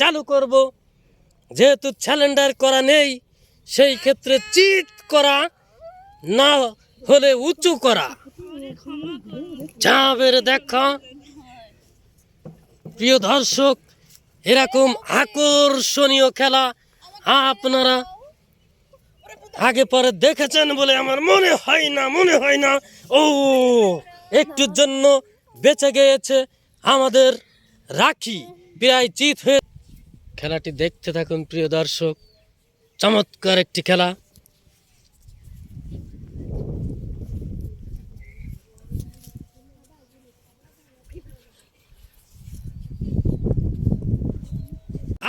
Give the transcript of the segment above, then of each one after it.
চালু করব। যেহেতু স্যালেন্ডার করা নেই, সেই ক্ষেত্রে চিত করা না হলে উঁচু করা। চাঁদের দেখা। প্রিয় দর্শক, এরকম আকর্ষণীয় খেলা আপনারা আগে পরে দেখেছেন বলে আমার মনে হয় না, মনে হয় না। ও, একটুর জন্য বেঁচে গিয়েছে আমাদের রাখি প্রায় চিত হয়ে খেলাটি দেখতে থাকুন, প্রিয় দর্শক। চমৎকার একটি খেলা।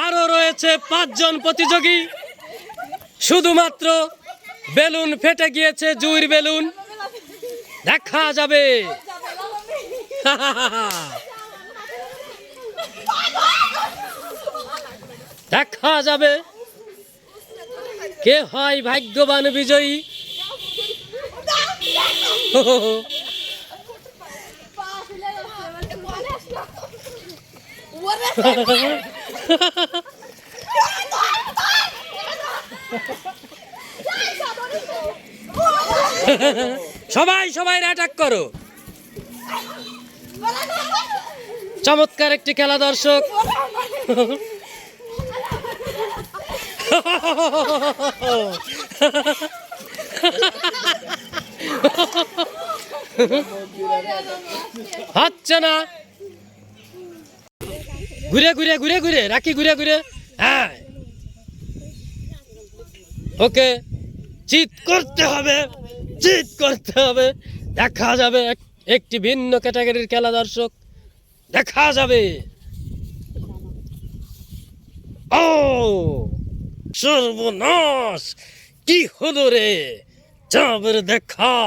আরও রয়েছে পাঁচজন প্রতিযোগী। শুধুমাত্র বেলুন ফেটে গিয়েছে, জুইর বেলুন। দেখা যাবে। দেখা যাবে। কে হয় ভাগ্যবান বিজয়ী? সবাই সবাই অ্যাটাক করো। চমৎকার একটি খেলা দর্শক। হচ্ছে না। ঘুরে ঘুরে ঘুরে ঘুরে, রাখি, ঘুরে ঘুরে। হ্যাঁ। ওকে। চিত করতে হবে চিত করতে হবে। দেখা যাবে এক- একটি ভিন্ন ক্যাটাগরির খেলা দর্শক। দেখা যাবে। ও! সর্বনাশ কি হলো রে? যাবের দেখা।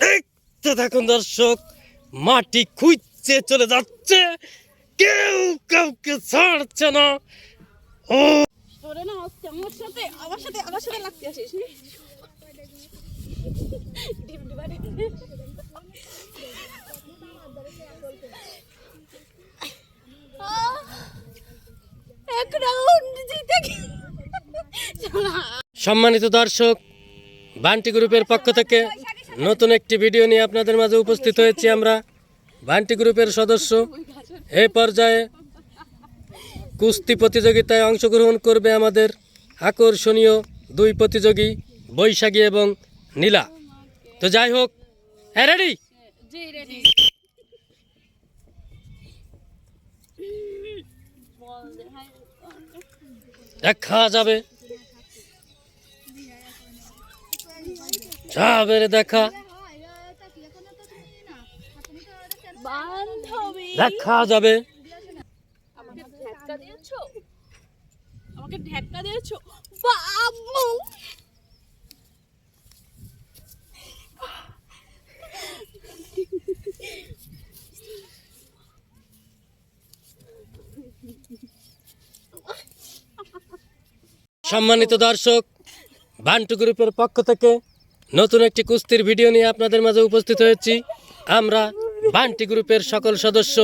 দেখতে থাকুন দর্শক, মাটি খুঁজছে চলে যাচ্ছে। কেউ কাউকে ছাড়ছে না। ও। সাথে, আমার সাথে আমার সাথে লাগতে আসিস। সম্মানিত দর্শক বান্টি গ্রুপের পক্ষ থেকে নতুন একটি ভিডিও নিয়ে আপনাদের মাঝে উপস্থিত হয়েছি আমরা। বান্টি গ্রুপের সদস্য এ পর্যায়ে কুস্তি প্রতিযোগিতায় অংশগ্রহণ করবে আমাদের আকর্ষণীয় দুই প্রতিযোগী বৈশাখী এবং নীলা। তো যাই হোক হ্যাঁ রেডি দেখা যাবে। যাবে দেখা। দেখা যাবে। আমাকে দিয়েছ? বাবু। সম্মানিত দর্শক বান্টু গ্রুপের পক্ষ থেকে নতুন একটি কুস্তির ভিডিও নিয়ে আপনাদের মাঝে উপস্থিত হয়েছি। আমরা বান্টি গ্রুপের সকল সদস্য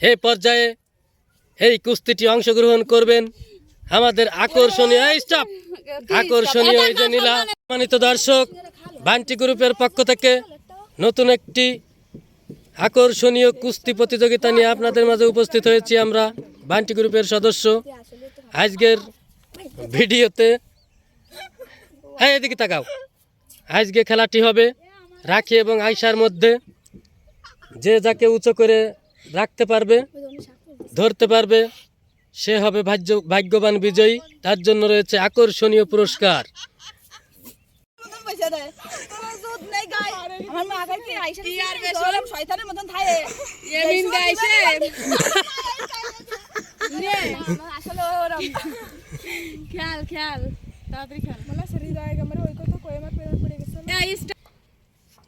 এই পর্যায়ে এই কুস্তিটি অংশগ্রহণ করবেন। আমাদের আকর্ষণীয় আকর্ষণীয় এই যে নীলা, সম্মানিত দর্শক, বান্টি গ্রুপের পক্ষ থেকে নতুন একটি আকর্ষণীয় কুস্তি প্রতিযোগিতা নিয়ে আপনাদের মাঝে উপস্থিত হয়েছি আমরা, বান্টি গ্রুপের সদস্য। আজকের ভিডিওতে হ্যাঁ এদিকে তাকাও। আজকে খেলাটি হবে রাখি এবং আয়সার মধ্যে। যে যাকে উঁচু করে রাখতে পারবে ধরতে পারবে সে হবে ভাগ্য ভাগ্যবান বিজয়ী। তার জন্য রয়েছে আকর্ষণীয় পুরস্কার। খেয়াল খেয়াল তাড়াতাড়ি খেয়াল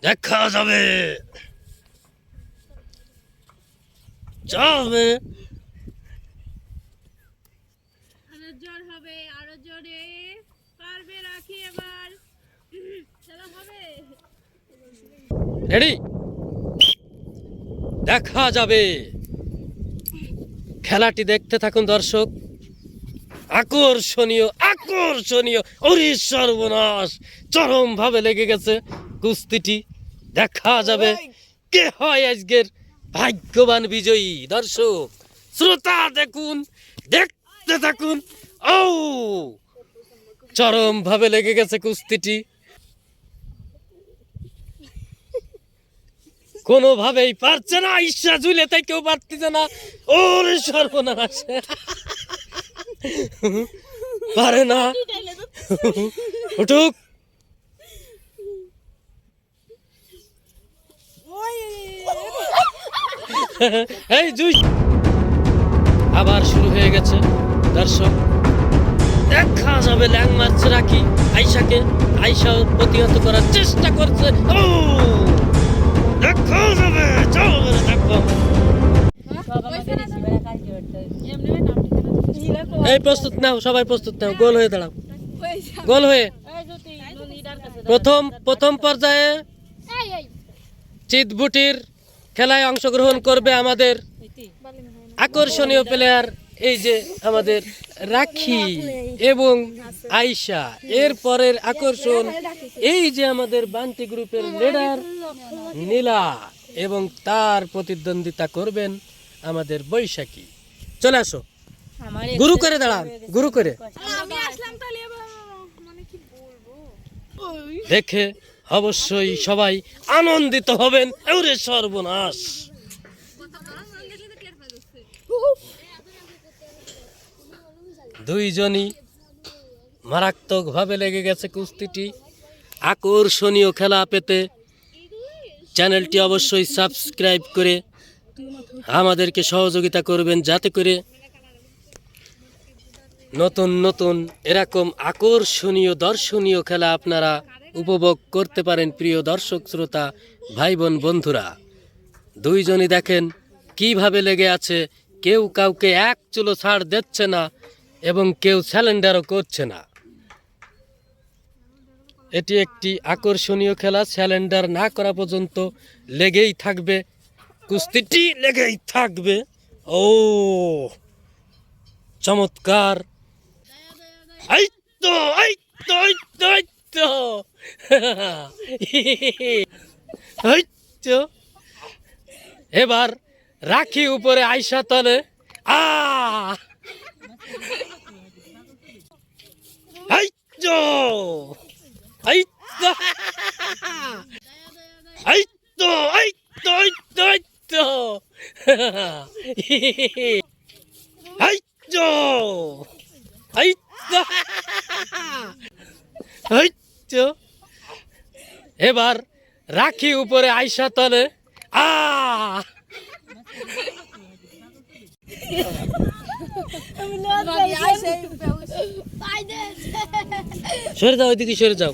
দেখা যাবে। যাবে। আরও জোর হবে আরও জোরে পারবে রাখি এবার। চলো হবে। রেডি দেখা যাবে। খেলাটি দেখতে থাকুন দর্শক। আকর্ষণীয় আকর্ষণীয়। ওরে সর্বনাশ চরম ভাবে লেগে গেছে কুস্তিটি। দেখা যাবে কে হয় আজকের ভাগ্যবান বিজয়ী দর্শক। শ্রোতা দেখুন দেখতে থাকুন। ও চরম ভাবে লেগে গেছে কুস্তিটি। কোনোভাবেই পারছে না ঈর্ষা ঝুলে তাই কেউ পারতেছে না। ওরে সর্বনাশ। পারে না। উঠুক। এই জুই। আবার শুরু হয়ে গেছে দর্শক। দেখা যাবে ল্যাং মারছে রাখি আইসাকে আইসা প্রতিহত করার চেষ্টা করছে। দেখা যাবে। চলো দেখো এই প্রস্তুত নাও, সবাই প্রস্তুত নাও, গোল হয়ে দাঁড়াও। গোল হয়ে। প্রথম প্রথম পর্যায়ে চিতবুটির খেলায় অংশগ্রহণ করবে আমাদের আকর্ষণীয় প্লেয়ার এই যে আমাদের রাখি এবং আয়শা। এর পরের আকর্ষণ এই যে আমাদের বান্তি গ্রুপের লিডার নীলা এবং তার প্রতিদ্বন্দ্বিতা করবেন আমাদের বৈশাখী। চলে আসো। গুরু করে দাঁড়ান গুরু করে। আমি আসলাম তাহলে এবার মানে কি বলব? দেখে অবশ্যই সবাই আনন্দিত হবেন এউরে সর্বনাশ। দুইজনই মারাত্মক ভাবে লেগে গেছে কুস্তিটি। আকর্ষণীয় খেলা পেতে চ্যানেলটি অবশ্যই সাবস্ক্রাইব করে আমাদেরকে সহযোগিতা করবেন যাতে করে নতুন নতুন এরকম আকর্ষণীয় দর্শনীয় খেলা আপনারা উপভোগ করতে পারেন প্রিয় দর্শক শ্রোতা ভাই বোন বন্ধুরা। দুইজনই দেখেন কীভাবে লেগে আছে, কেউ কাউকে এক চুলো ছাড় দিচ্ছে না এবং কেউ স্যালেন্ডারও করছে না। এটি একটি আকর্ষণীয় খেলা স্যালেন্ডার না করা পর্যন্ত লেগেই থাকবে, কুস্তিটি লেগেই থাকবে। ও, চমৎকার! এই তো এই তো এবার রাখি উপরে আইসা তলে। আ। এই তো এই তো এই তো এই তো এই তো এবার রাখি উপরে আইসা তলে। আ! সরে যাও ওইদিকে সরে যাও।